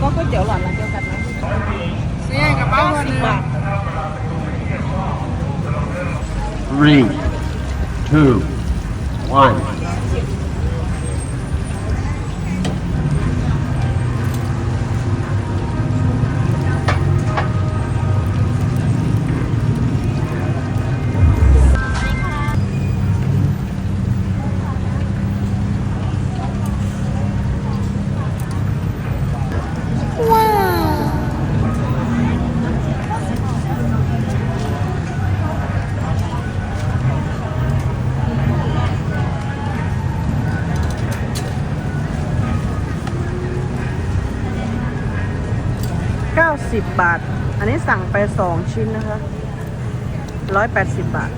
ก็ก๋วยเตี๋ยวหลอดร้านเดียวกันนะเนี่กระเป๋าคนหนึงบาท Three, two, one. 90 บาท อันนี้สั่งไป 2 ชิ้นนะคะ 180 บาท